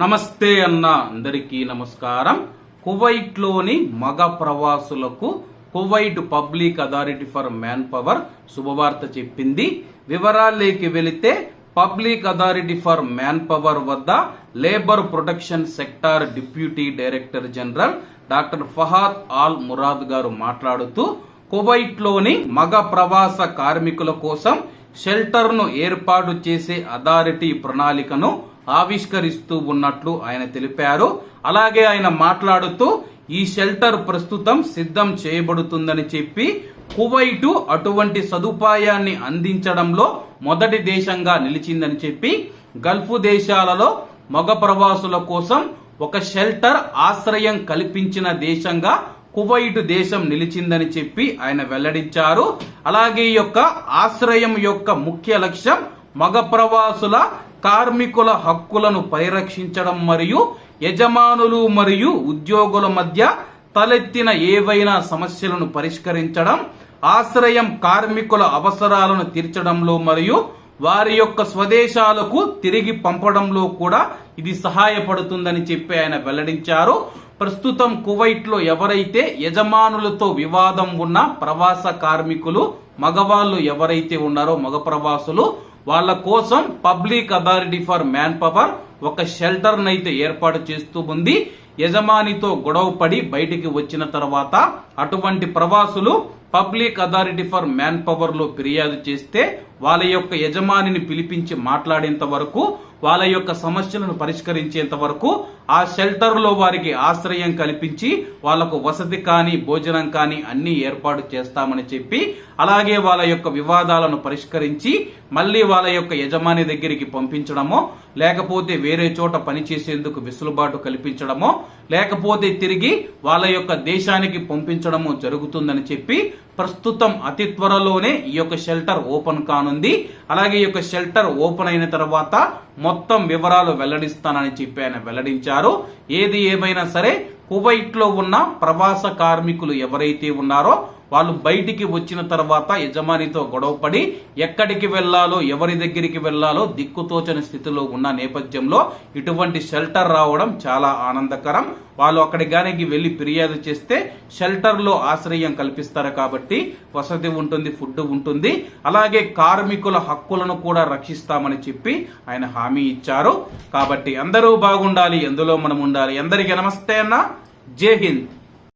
నమస్తే అన్న అందరికీ నమస్కారం. కువైట్లోని మగ ప్రవాసులకు Kuwait public authority for manpower శుభవార్త చెప్పింది. వివరాల్లోకి వెళితే public authority for manpower వద్ద labour protection sector deputy director general doctor Fahad Al Murad గారు మాట్లాడుతూ కువైట్లోని మగ ప్రవాస కార్మికుల కోసం షెల్టర్ను ఏర్పాటు చేసే అథారిటీ ప్రణాళికను ఆవిష్కరిస్తూ ఉన్నట్లు ఆయన తెలిపారు. అలాగే ఆయన మాట్లాడుతూ ఈ షెల్టర్ ప్రస్తుతం సిద్ధం చేయబడుతుందని చెప్పి కువైటు అటువంటి సదుపాయాన్ని అందించడంలో మొదటి దేశంగా నిలిచిందని చెప్పి గల్ఫ్ దేశాలలో మగ ప్రవాసుల కోసం ఒక షెల్టర్ ఆశ్రయం కల్పించిన దేశంగా కువైట్ దేశం నిలిచిందని చెప్పి ఆయన వెల్లడించారు. అలాగే ఈ యొక్క ఆశ్రయం యొక్క ముఖ్య లక్ష్యం మగ ప్రవాసుల కార్మికుల హక్కులను పరిరక్షించడం మరియు యజమానులు మరియు ఉద్యోగుల మధ్య తలెత్తిన ఏవైనా సమస్యలను పరిష్కరించడం ఆశ్రయం కార్మికుల అవసరాలను తీర్చడంలో మరియు వారి యొక్క స్వదేశాలకు తిరిగి పంపడంలో కూడా ఇది సహాయపడుతుందని చెప్పి ఆయన వెల్లడించారు. ప్రస్తుతం కువైట్లో ఎవరైతే యజమానులతో వివాదం ఉన్న ప్రవాస కార్మికులు మగవాళ్ళు ఎవరైతే ఉన్నారో మగ ప్రవాసులు వాళ్ళ కోసం public authority for manpower ఒక షెల్టర్ ఏర్పాటు చేస్తూ ఉంది. యజమానితో గొడవ పడి బయటికి వచ్చిన తర్వాత అటువంటి ప్రవాసులు పబ్లిక్ అథారిటీ ఫర్ మ్యాన్ పవర్లో ఫిర్యాదు చేస్తే వాళ్ళ యొక్క యజమానిని పిలిపించి మాట్లాడేంత వరకు వాళ్ళ యొక్క సమస్యలను పరిష్కరించేంత వరకు ఆ షెల్టర్లో వారికి ఆశ్రయం కల్పించి వాళ్ళకు వసతి కానీ భోజనం కానీ అన్ని ఏర్పాటు చేస్తామని చెప్పి అలాగే వాళ్ళ యొక్క వివాదాలను పరిష్కరించి మళ్ళీ వాళ్ళ యొక్క యజమాని దగ్గరికి పంపించడమో లేకపోతే వేరే చోట పనిచేసేందుకు వెసులుబాటు కల్పించడమో లేకపోతే తిరిగి వాళ్ళ యొక్క దేశానికి పంపించడము జరుగుతుందని చెప్పి ప్రస్తుతం అతి త్వరలోనే ఈ యొక్క షెల్టర్ ఓపెన్ కానుంది. అలాగే ఈ యొక్క షెల్టర్ ఓపెన్ అయిన తర్వాత మొత్తం వివరాలు వెల్లడిస్తానని చెప్పి ఆయన వెల్లడించారు. ఏది ఏమైనా సరే కువైట్లో ఉన్న ప్రవాస కార్మికులు ఎవరైతే ఉన్నారో వాళ్ళు బయటికి వచ్చిన తర్వాత యజమానితో గొడవపడి ఎక్కడికి వెళ్ళాలో ఎవరి దగ్గరికి వెళ్ళాలో దిక్కుతోచని స్థితిలో ఉన్న నేపథ్యంలో ఇటువంటి షెల్టర్ రావడం చాలా ఆనందకరం. వాళ్ళు అక్కడికి గానికి వెళ్ళి ఫిర్యాదు చేస్తే షెల్టర్లో ఆశ్రయం కల్పిస్తారు కాబట్టి వసతి ఉంటుంది ఫుడ్ ఉంటుంది. అలాగే కార్మికుల హక్కులను కూడా రక్షిస్తామని చెప్పి ఆయన హామీ ఇచ్చారు. కాబట్టి అందరూ బాగుండాలి ఎందులో మనం ఉండాలి. అందరికీ నమస్తే అన్న. జై హింద్.